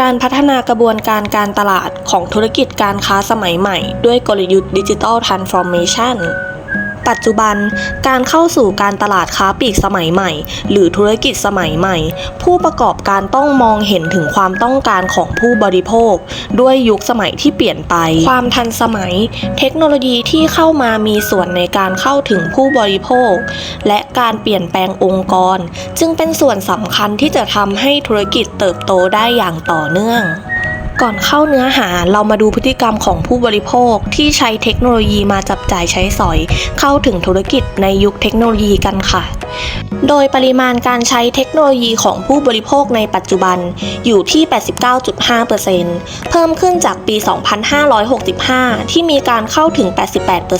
การพัฒนากระบวนการการตลาดของธุรกิจการค้าสมัยใหม่ ด้วยกลยุทธ์ดิจิทัลทรานส์ฟอร์เมชัน ปัจจุบันการเข้าสู่การตลาดค้าปลีกสมัยใหม่ หรือธุรกิจสมัยใหม่ ผู้ประกอบการต้องมองเห็นถึงความต้องการของผู้บริโภค ด้วยยุคสมัยที่เปลี่ยนไป ความทันสมัย เทคโนโลยีที่เข้ามามีส่วนในการเข้าถึงผู้บริโภค และการเปลี่ยนแปลงองค์กร จึงเป็นส่วนสำคัญที่จะทำให้ธุรกิจเติบโตได้อย่างต่อเนื่อง ก่อนเข้าเนื้อหาเรามาดูพฤติกรรมของผู้บริโภคที่ใช้เทคโนโลยีมาจับจ่ายใช้สอย เข้าถึงธุรกิจในยุคเทคโนโลยีกันค่ะ โดยปริมาณการใช้เทคโนโลยีของผู้บริโภคในปัจจุบันอยู่ที่ 89.5%เพิ่มขึ้นจากปี 2565 ที่มีการเข้าถึง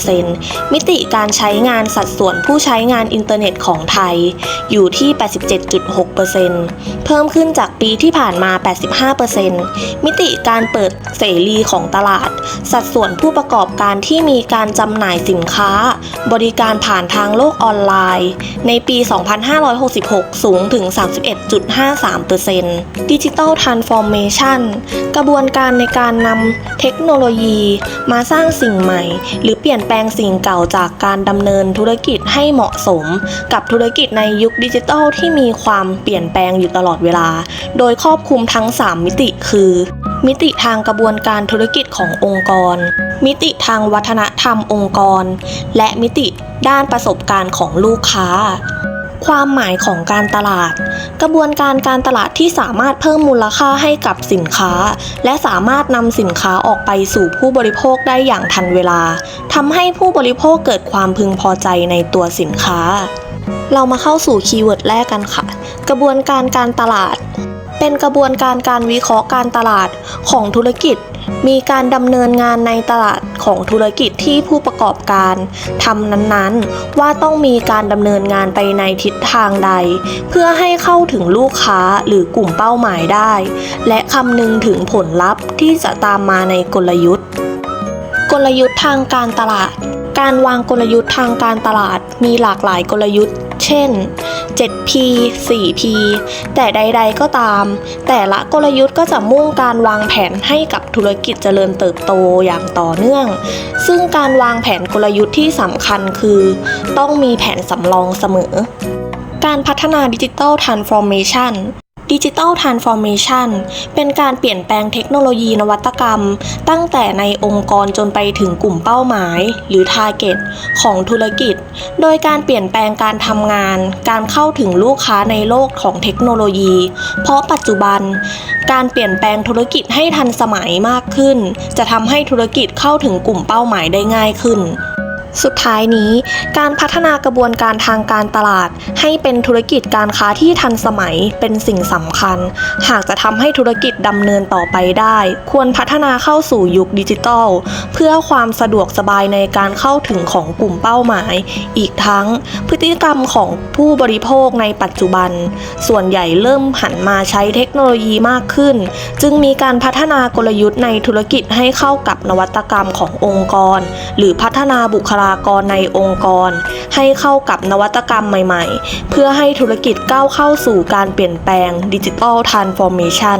88%มิติการใช้งานสัดส่วนผู้ใช้งานอินเทอร์เน็ตของไทย อยู่ที่ 87.6%เพิ่มขึ้นจากปีที่ผ่านมา 85%มิติการเปิดเสรีของตลาด สัดส่วนผู้ประกอบการที่มีการจำหน่ายสินค้า บริการผ่านทางโลกออนไลน์ ในปี 2566 สูงถึง 31.53% Digital Transformation กระบวนการในการนำเทคโนโลยีมาสร้างสิ่งใหม่ หรือเปลี่ยนแปลงสิ่งเก่าจากการดำเนินธุรกิจให้เหมาะสม กับธุรกิจในยุคดิจิทัลที่มีความเปลี่ยนแปลงอยู่ตลอดเวลา โดยครอบคลุมทั้ง 3 มิติคือ มิติทางกระบวนการธุรกิจขององค์กร มิติทางวัฒนธรรมองค์กร และมิติด้านประสบการณ์ของลูกค้า ความหมายของการตลาด กระบวนการการตลาดที่สามารถเพิ่มมูลค่าให้กับสินค้า และสามารถนำสินค้าออกไปสู่ผู้บริโภคได้อย่างทันเวลาทำให้ผู้บริโภคเกิดความพึงพอใจในตัวสินค้า เรามาเข้าสู่คีย์เวิร์ดแรกกันค่ะ กระบวนการการตลาด เป็นกระบวนการการวิเคราะห์การตลาดของธุรกิจ มีการดำเนินงานในตลาดของธุรกิจที่ผู้ประกอบการทำนั้นๆ ว่าต้องมีการดำเนินงานไปในทิศทางใด เพื่อให้เข้าถึงลูกค้าหรือกลุ่มเป้าหมายได้ และคำนึงถึงผลลัพธ์ที่จะตามมาในกลยุทธ์ กลยุทธ์ทางการตลาด การวางกลยุทธ์ทางการตลาดมีหลากหลายกลยุทธ์ เช่น 7P 4P แต่ใด ๆ ก็ตาม แต่ละกลยุทธ์ก็จะมุ่งการวางแผนให้กับธุรกิจเจริญเติบโตอย่างต่อเนื่อง ซึ่งการวางแผนกลยุทธ์ที่สำคัญคือ ต้องมีแผนสำรองเสมอ การพัฒนาดิจิทัลทรานส์ฟอร์เมชัน ดิจิทัลทรานส์ฟอร์เมชันเป็นการเปลี่ยนแปลงเทคโนโลยีนวัตกรรม ตั้งแต่ในองค์กรจนไปถึงกลุ่มเป้าหมาย หรือ Target ของธุรกิจ โดยการเปลี่ยนแปลงการทำงาน การเข้าถึงลูกค้าในโลกของเทคโนโลยี เพราะปัจจุบัน การเปลี่ยนแปลงธุรกิจให้ทันสมัยมากขึ้น จะทำให้ธุรกิจเข้าถึงกลุ่มเป้าหมายได้ง่ายขึ้น สุดท้ายนี้ การพัฒนากระบวนการทางการตลาด ให้เป็นธุรกิจการค้าที่ทันสมัยเป็นสิ่งสำคัญ หากจะทำให้ธุรกิจดำเนินต่อไปได้ ควรพัฒนาเข้าสู่ยุคดิจิทัล เพื่อความสะดวกสบายในการเข้าถึงของกลุ่มเป้าหมาย อีกทั้ง พฤติกรรมของผู้บริโภคในปัจจุบัน ส่วนใหญ่เริ่มหันมาใช้เทคโนโลยีมากขึ้น จึงมีการพัฒนากลยุทธ์ในธุรกิจให้เข้ากับนวัตกรรมขององค์กร หรือพัฒนาบุคลากรในองค์กร ให้เข้ากับนวัตกรรมใหม่ๆ เพื่อให้ธุรกิจก้าวเข้าสู่การเปลี่ยนแปลงดิจิทัลทรานส์ฟอร์เมชัน